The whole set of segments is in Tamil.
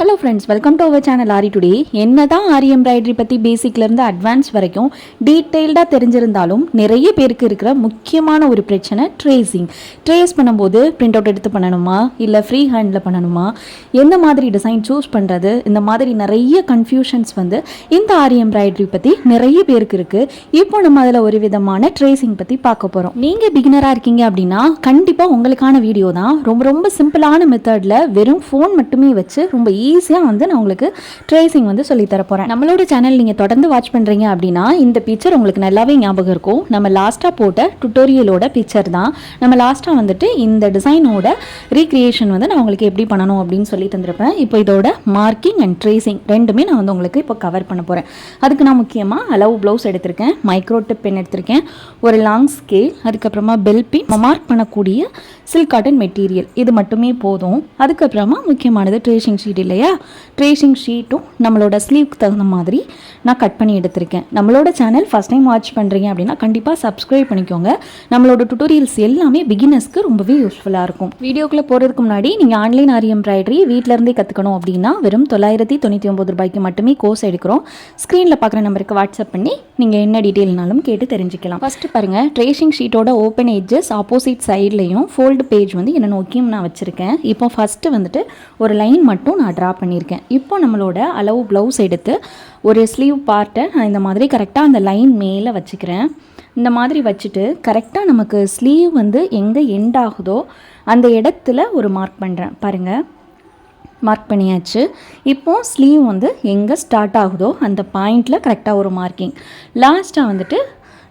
Hello friends welcome to our channel Aari today என்ன தான் ஆரி எம்ப்ராய்டரி பற்றி பேசிக்லேருந்து அட்வான்ஸ் வரைக்கும் டீட்டெயில்டாக தெரிஞ்சிருந்தாலும் நிறைய பேருக்கு இருக்கிற முக்கியமான ஒரு பிரச்சனை ட்ரேசிங் ட்ரேஸ் பண்ணும்போது பிரிண்ட் அவுட் எடுத்து பண்ணணுமா? இல்லை ஃப்ரீ ஹேண்டில் பண்ணணுமா? எந்த மாதிரி டிசைன் சூஸ் பண்ணுறது இந்த மாதிரி நிறைய கன்ஃபியூஷன்ஸ் வந்து இந்த ஆரி எம்ப்ராய்டரி பற்றி நிறைய பேருக்கு இருக்குது இப்போ நம்ம அதில் ஒரு விதமான ட்ரேசிங் பற்றி பார்க்க போகிறோம் நீங்கள் பிகினராக இருக்கீங்க அப்படின்னா கண்டிப்பாக உங்களுக்கான வீடியோ தான். ரொம்ப ரொம்ப சிம்பிளான மெத்தடில் வெறும் ஃபோன் மட்டுமே வச்சு ரொம்ப ஈஸியாக வந்து நான் உங்களுக்கு ட்ரேசிங் வந்து சொல்லித் போகிறேன் நம்மளோட சேனல் நீங்கள் தொடர்ந்து வாட்ச் பண்ணுறீங்க அப்படின்னா இந்த பிக்சர் உங்களுக்கு நல்லாவே ஞாபகம் இருக்கும். நம்ம லாஸ்ட்டாக போட்ட டுட்டோரியலோட பிக்சர் தான். நம்ம லாஸ்ட்டாக வந்துட்டு இந்த டிசைனோட ரீக்ரியேஷன் வந்து நான் உங்களுக்கு எப்படி பண்ணணும் அப்படின்னு சொல்லி தந்திருப்பேன். இப்போ இதோட மார்க்கிங் அண்ட் ட்ரேசிங் ரெண்டுமே நான் வந்து உங்களுக்கு இப்போ கவர் பண்ண போகிறேன் அதுக்கு நான் முக்கியமாக அளவு ப்ளவுஸ் எடுத்திருக்கேன் மைக்ரோ டிப் பென் எடுத்திருக்கேன் ஒரு லாங் ஸ்கேல் அதுக்கப்புறமா பெல் மார்க் பண்ணக்கூடிய சில்க் காட்டன் மெட்டீரியல் இது மட்டுமே போதும். அதுக்கப்புறமா முக்கியமானது ட்ரேசிங் ஷீட் இல்லையா? ட்ரேசிங் ஷீட்டும் நம்மளோட ஸ்லீவ்க்கு தகுந்த மாதிரி நான் கட் பண்ணி எடுத்திருக்கேன். நம்மளோட சேனல் ஃபஸ்ட் டைம் வாட்ச் பண்ணுறீங்க அப்படின்னா கண்டிப்பாக சப்ஸ்கிரைப் பண்ணிக்கோங்க. நம்மளோட டுட்டோரியல்ஸ் எல்லாமே பிகினர்ஸ்க்கு ரொம்பவே யூஸ்ஃபுல்லாக இருக்கும். வீடியோக்குள்ளே போகிறதுக்கு முன்னாடி நீங்கள் ஆன்லைன் ஆரி எம்ப்ராய்டரி வீட்டிலேருந்தே கற்றுக்கணும் அப்படின்னா வெறும் தொள்ளாயிரத்தி தொண்ணூற்றி ஒம்பது ரூபாய்க்கு மட்டுமே கோர்ஸ் எடுக்கிறோம். ஸ்க்ரீனில் பார்க்குற நம்பருக்கு வாட்ஸ்அப் பண்ணி நீங்கள் என்ன டீட்டெயில்னாலும் கேட்டு தெரிஞ்சுக்கலாம். ஃபஸ்ட்டு பாருங்கள் ட்ரேசிங் ஷீட்டோட ஓப்பன் ஏஜஸ் ஆப்போசிட் சைட்லேயும் ஃபோல்டு பேஜ் வந்து என்ன நோக்கியும் நான் வச்சுருக்கேன். இப்போ ஃபஸ்ட்டு வந்துட்டு ஒரு லைன் மட்டும் நான் ட்ரா பண்ணியிருக்கேன். இப்போ நம்மளோட அளவு ப்ளவுஸ் எடுத்து ஒரு ஸ்லீவ் பார்ட்டை நான் இந்த மாதிரி கரெக்டாக அந்த லைன் மேலே வச்சுக்கிறேன். இந்த மாதிரி வச்சுட்டு கரெக்டாக நமக்கு ஸ்லீவ் வந்து எங்கே எண்ட் ஆகுதோ அந்த இடத்துல ஒரு மார்க் பண்ணுறேன் பாருங்கள் மார்க் பண்ணியாச்சு. இப்போ ஸ்லீவ் வந்து எங்கே ஸ்டார்ட் ஆகுதோ அந்த பாயிண்டில் கரெக்டாக ஒரு மார்க்கிங் லாஸ்ட்டாக வந்துட்டு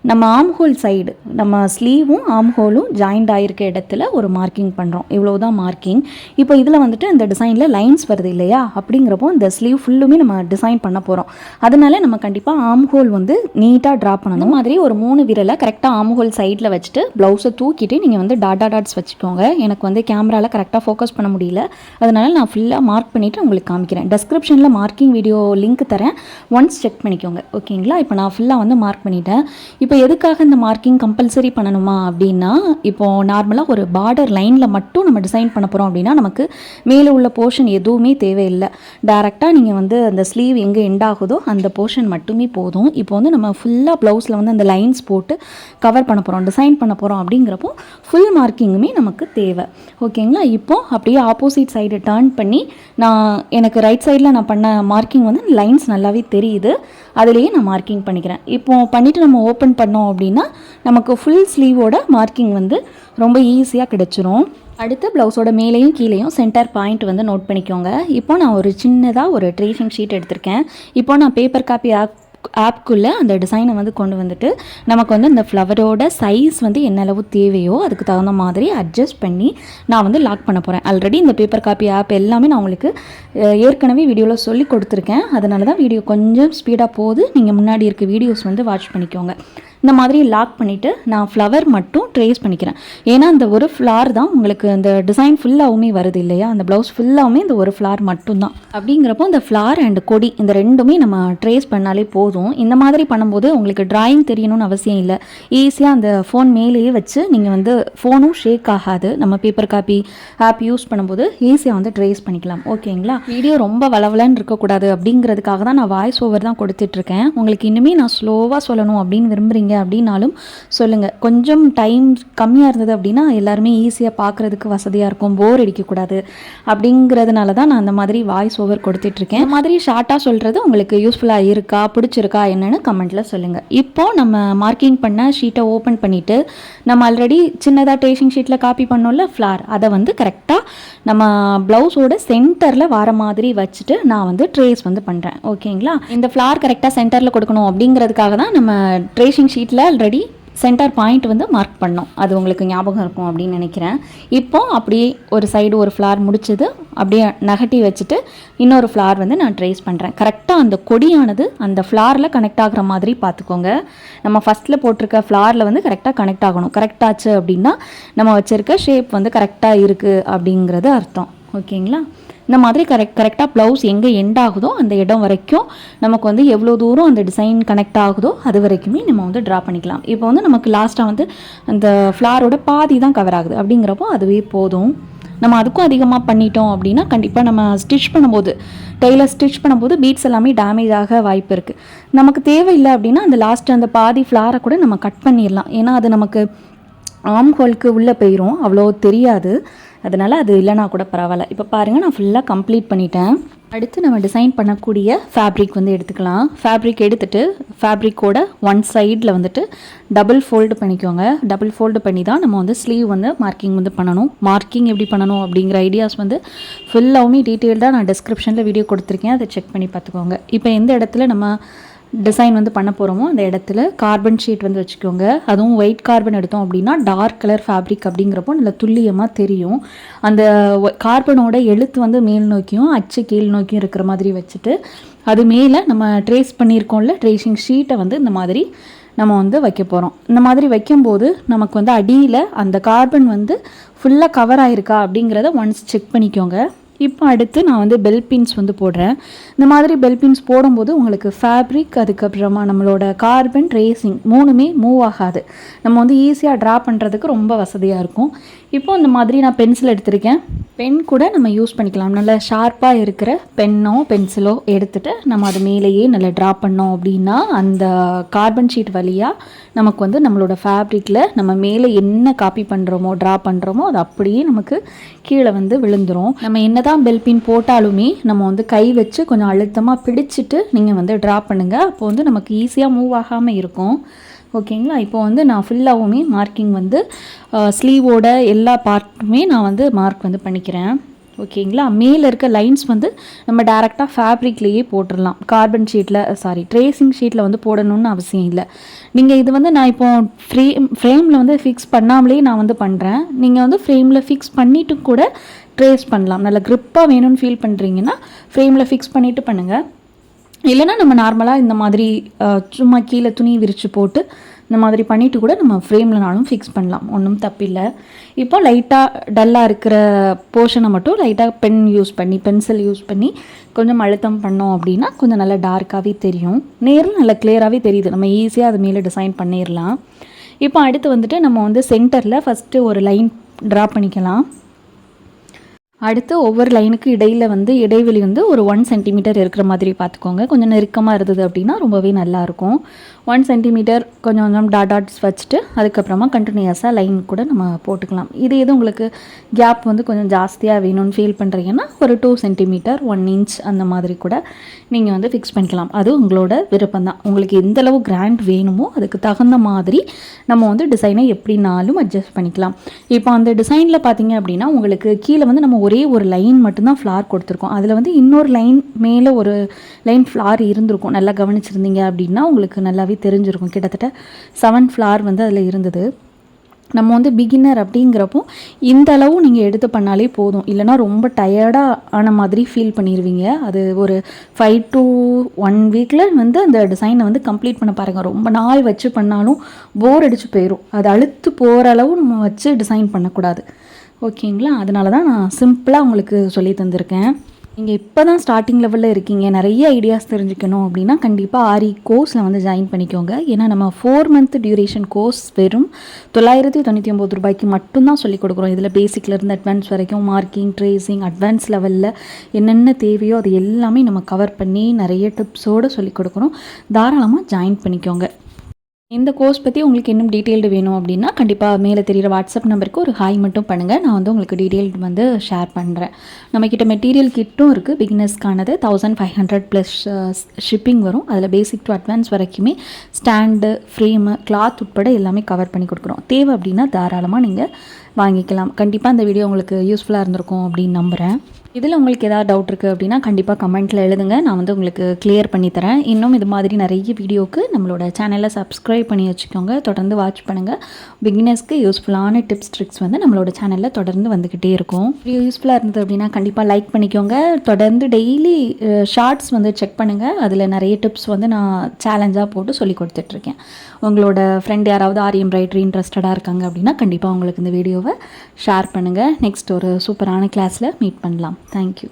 நம்ம ஆம் ஹோல் சைடு நம்ம ஸ்லீவும் ஆம் ஹோலும் ஜாயிண்ட் ஆகிருக்க இடத்துல ஒரு மார்க்கிங் பண்ணுறோம் இவ்வளோ தான் மார்க்கிங் இப்போ இதில் வந்துட்டு இந்த டிசைனில் லைன்ஸ் வருது இல்லையா? அப்படிங்கிறப்போ இந்த ஸ்லீவ் ஃபுல்லுமே நம்ம டிசைன் பண்ண போகிறோம் அதனால நம்ம கண்டிப்பாக ஆம் ஹோல் வந்து நீட்டாக ட்ரா பண்ணணும். அந்த மாதிரி ஒரு மூணு விரலை கரெக்டாக ஆம் ஹோல் சைடில் வச்சுட்டு ப்ளவுஸை தூக்கிட்டு நீங்கள் வந்து டாட்டா டாட்ஸ் வச்சுக்கோங்க. எனக்கு வந்து கேமராவில் கரெக்டாக ஃபோக்கஸ் பண்ண முடியல. அதனால நான் ஃபுல்லாக மார்க் பண்ணிவிட்டு உங்களுக்கு காமிக்கிறேன். டெஸ்கிரிப்ஷனில் மார்க்கிங் வீடியோ லிங்க் தரேன். ஒன்ஸ் செக் பண்ணிக்கோங்க. ஓகேங்களா இப்போ நான் ஃபுல்லாக வந்து மார்க் பண்ணிட்டேன். இப்போ எதுக்காக இந்த மார்க்கிங் கம்பல்சரி பண்ணணுமா அப்படின்னா இப்போது நார்மலாக ஒரு பார்டர் லைனில் மட்டும் நம்ம டிசைன் பண்ண போகிறோம் அப்படின்னா நமக்கு மேலே உள்ள போர்ஷன் எதுவுமே தேவையில்லை. டேரெக்டாக நீங்கள் வந்து அந்த ஸ்லீவ் எங்கே எண்ட் ஆகுதோ அந்த போர்ஷன் மட்டுமே போதும். இப்போ வந்து நம்ம ஃபுல்லாக ப்ளவுஸில் வந்து அந்த லைன்ஸ் போட்டு கவர் பண்ண போகிறோம் டிசைன் பண்ண போகிறோம் அப்படிங்கிறப்போ ஃபுல் மார்க்கிங்குமே நமக்கு தேவை. ஓகேங்களா இப்போ அப்படியே ஆப்போசிட் சைடு டேர்ன் பண்ணி நான் எனக்கு ரைட் சைடில் நான் பண்ண மார்க்கிங் வந்து லைன்ஸ் நல்லாவே தெரியுது. அதுலேயே நான் மார்க்கிங் பண்ணிக்கிறேன். இப்போது பண்ணிவிட்டு நம்ம ஓப்பன் பண்ணோம் அப்படின்னா நமக்கு ஃபுல் ஸ்லீவோட மார்க்கிங் வந்து ரொம்ப ஈஸியாக கிடச்சிரும். அடுத்து ப்ளவுஸோட மேலேயும் கீழேயும் சென்டர் பாயிண்ட் வந்து நோட் பண்ணிக்கோங்க. இப்போ நான் ஒரு சின்னதாக ஒரு ட்ரேசிங் ஷீட் எடுத்திருக்கேன். இப்போ நான் பேப்பர் காப்பி ஆப் ஆப்குள்ளே அந்த டிசைனை வந்து கொண்டு வந்துட்டு நமக்கு வந்து இந்த ஃப்ளவரோட சைஸ் வந்து என்ன அளவு தேவையோ அதுக்கு தகுந்த மாதிரி அட்ஜஸ்ட் பண்ணி நான் வந்து லாக் பண்ண போகிறேன் ஆல்ரெடி இந்த பேப்பர் காப்பி ஆப் எல்லாமே நான் உங்களுக்கு ஏற்கனவே வீடியோவில் சொல்லி கொடுத்துருக்கேன். அதனால தான் வீடியோ கொஞ்சம் ஸ்பீடாக போகுது. நீங்கள் முன்னாடி இருக்க வீடியோஸ் வந்து வாட்ச் பண்ணிக்கோங்க. இந்த மாதிரி லாக் பண்ணிவிட்டு நான் ஃப்ளவர் மட்டும் ட்ரேஸ் பண்ணிக்கிறேன். ஏன்னா அந்த ஒரு ஃப்ளார் தான் உங்களுக்கு அந்த டிசைன் ஃபுல்லாகவுமே வருது இல்லையா? அந்த ப்ளவுஸ் ஃபுல்லாகவுமே இந்த ஒரு ஃப்ளார் மட்டும்தான். அப்படிங்கிறப்போ இந்த ஃப்ளார் அண்ட் கொடி இந்த ரெண்டுமே நம்ம ட்ரேஸ் பண்ணாலே போதும். இந்த மாதிரி பண்ணும்போது உங்களுக்கு ட்ராயிங் தெரியணும்னு அவசியம் இல்லை. ஈஸியாக அந்த ஃபோன் மேலேயே வச்சு நீங்கள் வந்து ஃபோனும் ஷேக் ஆகாது. நம்ம பேப்பர் காப்பி ஆப் யூஸ் பண்ணும்போது ஈஸியாக வந்து ட்ரேஸ் பண்ணிக்கலாம். ஓகேங்களா? வீடியோ ரொம்ப வளவலன்னு இருக்கக்கூடாது அப்படிங்கிறதுக்காக தான் நான் வாய்ஸ் ஓவர் தான் கொடுத்துட்ருக்கேன் உங்களுக்கு இன்னுமே நான் ஸ்லோவாக சொல்லணும் அப்படின்னு விரும்புகிறீங்க அப்படின்னாலும் சொல்லுங்கள் கொஞ்சம் டைம் கம்மியாக இருந்தது அப்படின்னா எல்லாருமே ஈஸியாக பார்க்குறதுக்கு வசதியாக இருக்கும். போர் அடிக்கக்கூடாது அப்படிங்கிறதுனால தான் நான் அந்த மாதிரி வாய்ஸ் ஓவர் கொடுத்துட்ருக்கேன். இந்த மாதிரி ஷார்ட்டாக சொல்கிறது உங்களுக்கு யூஸ்ஃபுல்லாக இருக்கா? பிடிச்சிருக்கா? என்னென்னு கமெண்ட்டில் சொல்லுங்கள் இப்போ நம்ம மார்க்கிங் பண்ண ஷீட்டை ஓப்பன் பண்ணிவிட்டு நம்ம ஆல்ரெடி சின்னதாக டேஷிங் ஷீட்டில் காப்பி பண்ணோம்ல ஃப்ளார் அதை வந்து கரெக்டாக நம்ம ப்ளவுஸோட சென்டரில் வர மாதிரி வச்சுட்டு நான் வந்து ட்ரேஸ் வந்து பண்ணுறேன் ஓகேங்களா இந்த ஃப்ளார் கரெக்டாக சென்டரில் கொடுக்கணும் அப்படிங்கிறதுக்காக தான் நம்ம ட்ரேஷிங் ஷீட் ஷீட்டில் ஆல்ரெடி சென்டர் பாயிண்ட் வந்து மார்க் பண்ணோம். அது உங்களுக்கு ஞாபகம் இருக்கும் அப்படின்னு நினைக்கிறேன். இப்போ அப்படியே ஒரு சைடு ஒரு ஃப்ளார் முடிச்சது அப்படியே நகட்டி வச்சுட்டு இன்னொரு ஃப்ளார் வந்து நான் ட்ரேஸ் பண்ணுறேன் கரெக்டாக அந்த கொடியானது அந்த ஃப்ளாரில் கனெக்ட் ஆகுற மாதிரி பார்த்துக்கோங்க. நம்ம ஃபஸ்ட்டில் போட்டிருக்க ஃப்ளாரில் வந்து கரெக்டாக கனெக்ட் ஆகணும். கரெக்டாச்சு அப்படின்னா நம்ம வச்சுருக்க ஷேப் வந்து கரெக்டாக இருக்குது அப்படிங்கிறது அர்த்தம். ஓகேங்களா இந்த மாதிரி கரெக்ட் கரெக்டாக ப்ளவுஸ் எங்கே எண்ட் ஆகுதோ அந்த இடம் வரைக்கும் நமக்கு வந்து எவ்வளோ தூரம் அந்த டிசைன் கனெக்ட் ஆகுதோ அது வரைக்குமே நம்ம வந்து ட்ரா பண்ணிக்கலாம். இப்போ வந்து நமக்கு லாஸ்ட்டாக வந்து அந்த ஃப்ளாரோட பாதி தான் கவர் ஆகுது. அப்படிங்கிறப்போ அதுவே போதும். நம்ம அதுக்கும் அதிகமாக பண்ணிட்டோம் அப்படின்னா கண்டிப்பாக நம்ம ஸ்டிச் பண்ணும்போது டெய்லர் ஸ்டிச் பண்ணும்போது பீட்ஸ் எல்லாமே டேமேஜ் ஆக வாய்ப்பு இருக்குது நமக்கு தேவையில்லை அப்படின்னா அந்த லாஸ்ட் அந்த பாதி ஃப்ளாரை கூட நம்ம கட் பண்ணிடலாம். ஏன்னா அது நமக்கு ஆம் ஹோலுக்கு உள்ளே போயிடும் அவ்வளோ தெரியாது. அதனால் அது இல்லைனா கூட பரவாயில்ல. இப்போ பாருங்கள் நான் ஃபுல்லாக கம்ப்ளீட் பண்ணிட்டேன். அடுத்து நம்ம டிசைன் பண்ணக்கூடிய ஃபேப்ரிக் வந்து எடுத்துக்கலாம். ஃபேப்ரிக் எடுத்துட்டு ஃபேப்ரிக்கோட ஒன் சைடில் வந்துட்டு டபுள் ஃபோல்டு பண்ணிக்கோங்க. டபுள் ஃபோல்டு பண்ணி தான் நம்ம வந்து ஸ்லீவ் வந்து மார்க்கிங் வந்து பண்ணணும். மார்க்கிங் எப்படி பண்ணணும் அப்படிங்கிற ஐடியாஸ் வந்து ஃபுல்லாகவுமே டீட்டெயில்டாக நான் டிஸ்கிரிப்ஷனில் வீடியோ கொடுத்துருக்கேன். அதை செக் பண்ணி பார்த்துக்கோங்க. இப்போ எந்த இடத்துல நம்ம டிசைன் வந்து பண்ண போகிறோமோ அந்த இடத்துல கார்பன் ஷீட் வந்து வச்சுக்கோங்க. அதுவும் ஒயிட் கார்பன் எடுத்தோம் அப்படின்னா டார்க் கலர் ஃபேப்ரிக் அப்படிங்கிறப்போ நல்லா துல்லியமாக தெரியும். அந்த கார்பனோட எழுத்து வந்து மேல் நோக்கியும் அச்சு கீழ் நோக்கியும் இருக்கிற மாதிரி வச்சுட்டு அது மேலே நம்ம ட்ரேஸ் பண்ணியிருக்கோம்ல ட்ரேசிங் ஷீட்டை வந்து இந்த மாதிரி நம்ம வந்து வைக்க போகிறோம் இந்த மாதிரி வைக்கும்போது நமக்கு வந்து அடியில் அந்த கார்பன் வந்து ஃபுல்லாக கவர் ஆகிருக்கா அப்படிங்கிறத ஒன்ஸ் செக் பண்ணிக்கோங்க. இப்போ அடுத்து நான் வந்து பெல் பின்ஸ் வந்து போடுறேன். இந்த மாதிரி பெல் பின்ஸ் போடும்போது உங்களுக்கு ஃபேப்ரிக் அதுக்கப்புறமா நம்மளோட கார்பன் ரேசிங் மூணுமே மூவ் ஆகாது. நம்ம வந்து ஈஸியாக ட்ரா பண்ணுறதுக்கு ரொம்ப வசதியாக இருக்கும். இப்போ இந்த மாதிரி நான் பென்சில் எடுத்திருக்கேன். பென் கூட நம்ம யூஸ் பண்ணிக்கலாம். நல்ல ஷார்ப்பாக இருக்கிற பென்னோ பென்சிலோ எடுத்துகிட்டு நம்ம அது மேலேயே நல்லா ட்ரா பண்ணோம் அப்படின்னா அந்த கார்பன் ஷீட் வழியாக நமக்கு வந்து நம்மளோட ஃபேப்ரிக்கில் நம்ம மேலே என்ன காப்பி பண்ணுறோமோ ட்ரா பண்ணுறோமோ அது அப்படியே நமக்கு கீழே வந்து விழுந்துரும். நம்ம என்ன தான் பெல் பின் போட்டாலுமே நம்ம வந்து கை வச்சு கொஞ்சம் அழுத்தமாக பிடிச்சிட்டு நீங்கள் வந்து ட்ரா பண்ணுங்கள் அப்போ வந்து நமக்கு ஈஸியாக மூவ் ஆகாமல் இருக்கும். ஓகேங்களா? இப்போ வந்து நான் ஃபுல்லாகவுமே மார்க்கிங் வந்து ஸ்லீவோட எல்லா பார்ட்டுமே நான் வந்து மார்க் வந்து பண்ணிக்கிறேன். ஓகேங்களா? மேலே இருக்க லைன்ஸ் வந்து நம்ம டேரெக்டாக ஃபேப்ரிக்லேயே போட்டுடலாம் கார்பன் ஷீட்டில் சாரி ட்ரேசிங் ஷீட்டில் வந்து போடணும்னு அவசியம் இல்லை. நீங்கள் இது வந்து நான் இப்போ ஃப்ரேம் ஃப்ரேமில் வந்து ஃபிக்ஸ் பண்ணாமலே நான் வந்து பண்ணுறேன் நீங்கள் வந்து ஃப்ரேமில் ஃபிக்ஸ் பண்ணிவிட்டு கூட ட்ரேஸ் பண்ணலாம். நல்ல க்ரிப்பாக வேணும்னு ஃபீல் பண்ணுறீங்கன்னா ஃப்ரேமில் ஃபிக்ஸ் பண்ணிவிட்டு பண்ணுங்கள் இல்லைனா நம்ம நார்மலாக இந்த மாதிரி சும்மா கீழே துணி விரித்து போட்டு இந்த மாதிரி பண்ணிவிட்டு கூட நம்ம ஃப்ரேம்லனாலும் ஃபிக்ஸ் பண்ணலாம். ஒன்றும் தப்பில்லை. இப்போ லைட்டாக டல்லாக இருக்கிற போர்ஷனை மட்டும் லைட்டாக பென் யூஸ் பண்ணி பென்சில் யூஸ் பண்ணி கொஞ்சம் அழுத்தம் பண்ணோம் அப்படின்னா கொஞ்சம் நல்லா டார்க்காகவே தெரியும். நேரில் நல்லா கிளியராகவே தெரியுது. நம்ம ஈஸியாக அது மேலே டிசைன் பண்ணிடலாம் இப்போ அடுத்து வந்துட்டு நம்ம வந்து சென்டரில் ஃபஸ்ட்டு ஒரு லைன் ட்ரா பண்ணிக்கலாம். அடுத்து ஒவ்வொரு லைனுக்கு இடையில் வந்து இடைவெளி வந்து ஒரு ஒன் சென்டிமீட்டர் இருக்கிற மாதிரி பார்த்துக்கோங்க. கொஞ்சம் நெருக்கமாக இருந்தது அப்படின்னா ரொம்பவே நல்லாயிருக்கும் ஒன் சென்டிமீட்டர் கொஞ்சம் கொஞ்சம் டாட் டாட்ஸ் வச்சுட்டு அதுக்கப்புறமா கண்டினியூஸாக லைன் கூட நம்ம போட்டுக்கலாம். இது எது உங்களுக்கு கேப் வந்து கொஞ்சம் ஜாஸ்தியாக வேணும்னு ஃபீல் பண்ணுறீங்கன்னா ஒரு டூ சென்டிமீட்டர் ஒன் இன்ச் அந்த மாதிரி கூட நீங்கள் வந்து ஃபிக்ஸ் பண்ணிக்கலாம். அது உங்களோட விருப்பம் தான். உங்களுக்கு எந்தளவு கிராண்ட் வேணுமோ அதுக்கு தகுந்த மாதிரி நம்ம வந்து டிசைனை எப்படினாலும் அட்ஜஸ்ட் பண்ணிக்கலாம். இப்போ அந்த டிசைனில் பார்த்தீங்க அப்படின்னா உங்களுக்கு கீழே வந்து நம்ம ஒரே ஒரு லைன் மட்டும்தான் ஃப்ளார் கொடுத்துருக்கோம். அதில் வந்து இன்னொரு லைன் மேலே ஒரு லைன் ஃப்ளார் இருந்திருக்கும். நல்லா கவனிச்சிருந்தீங்க அப்படின்னா உங்களுக்கு நல்லாவே தெரிஞ்சிருக்கும். கிட்டத்தட்ட செவன் ஃப்ளார் வந்து அதில் இருந்தது. நம்ம வந்து பிகினர் அப்படிங்கிறப்போ இந்த அளவு நீங்கள் எடுத்து பண்ணாலே போதும். இல்லைனா ரொம்ப டயர்டாக ஆன மாதிரி ஃபீல் பண்ணிடுவீங்க அது ஒரு ஃபைவ் டு ஒன் வீக்கில் வந்து அந்த டிசைனை வந்து கம்ப்ளீட் பண்ண பாருங்கள் ரொம்ப நாள் வச்சு பண்ணாலும் போர் அடித்து போயிடும் அது அழுத்து போகிற அளவு நம்ம வச்சு டிசைன் பண்ணக்கூடாது. ஓகேங்களா அதனால தான் நான் சிம்பிளாக உங்களுக்கு சொல்லி தந்திருக்கேன். நீங்கள் இப்போ தான் ஸ்டார்டிங் லெவலில் இருக்கீங்க. நிறைய ஐடியாஸ் தெரிஞ்சுக்கணும் அப்படின்னா கண்டிப்பாக ஆரி கோர்ஸில் வந்து ஜாயின் பண்ணிக்கோங்க. ஏன்னா நம்ம ஃபோர் மந்த் டியூரேஷன் கோர்ஸ் வெறும் தொள்ளாயிரத்தி தொண்ணூற்றி ஒம்பது ரூபாய்க்கு மட்டும்தான் சொல்லிக் கொடுக்குறோம். இதில் பேசிக்லேருந்து அட்வான்ஸ் வரைக்கும் மார்க்கிங் ட்ரேசிங் அட்வான்ஸ் லெவலில் என்னென்ன தேவையோ அது எல்லாமே நம்ம கவர் பண்ணி நிறைய டிப்ஸோடு சொல்லிக் கொடுக்குறோம் தாராளமாக ஜாயின் பண்ணிக்கோங்க. இந்த கோர்ஸ் பற்றி உங்களுக்கு இன்னும் டீட்டெயில்டு வேணும் அப்படின்னா கண்டிப்பாக மேலே தெரிகிற வாட்ஸ்அப் நம்பருக்கு ஒரு ஹாய் மட்டும் பண்ணுங்கள் நான் வந்து உங்களுக்கு டீட்டெயில் வந்து ஷேர் பண்ணுறேன் நம்மக்கிட்ட மெட்டீரியல் கிட்டும் இருக்குது பிகினர்ஸ்க்கானது thousand five hundred plus shipping வரும். அதில் பேசிக் டு அட்வான்ஸ் வரைக்குமே ஸ்டாண்டு ஃப்ரேமு கிளாத் உட்பட எல்லாமே கவர் பண்ணி கொடுக்குறோம். தேவை அப்படின்னா தாராளமாக நீங்கள் வாங்கிக்கலாம். கண்டிப்பாக அந்த வீடியோ உங்களுக்கு யூஸ்ஃபுல்லாக இருந்திருக்கும் அப்படின்னு நம்புகிறேன் இதில் உங்களுக்கு ஏதாவது டவுட் இருக்குது அப்படின்னா கண்டிப்பாக கமெண்ட்டில் எழுதுங்க. நான் வந்து உங்களுக்கு கிளியர் பண்ணித்தரேன் இன்னும் இது மாதிரி நிறைய வீடியோக்கு நம்மளோட சேனலை சப்ஸ்கிரைப் பண்ணி வச்சுக்கோங்க. தொடர்ந்து வாட்ச் பண்ணுங்கள் பிகினர்ஸ்க்கு யூஸ்ஃபுல்லான டிப்ஸ் ட்ரிக்ஸ் வந்து நம்மளோட சேனலில் தொடர்ந்து வந்துக்கிட்டே இருக்கும். வீடியோ யூஸ்ஃபுல்லாக இருந்தது அப்படின்னா கண்டிப்பாக லைக் பண்ணிக்கோங்க. தொடர்ந்து டெய்லி ஷார்ட்ஸ் வந்து செக் பண்ணுங்கள் அதில் நிறைய டிப்ஸ் வந்து நான் சேலஞ்சாக போட்டு சொல்லி கொடுத்துட்ருக்கேன் உங்களோட ஃப்ரெண்ட் யாராவது ஆரி எம்ப்ராய்டரி இன்ட்ரெஸ்டடாக இருக்காங்க அப்படின்னா கண்டிப்பாக உங்களுக்கு இந்த வீடியோவை ஷேர் பண்ணுங்கள் நெக்ஸ்ட் ஒரு சூப்பரான கிளாஸில் மீட் பண்ணலாம். thank you.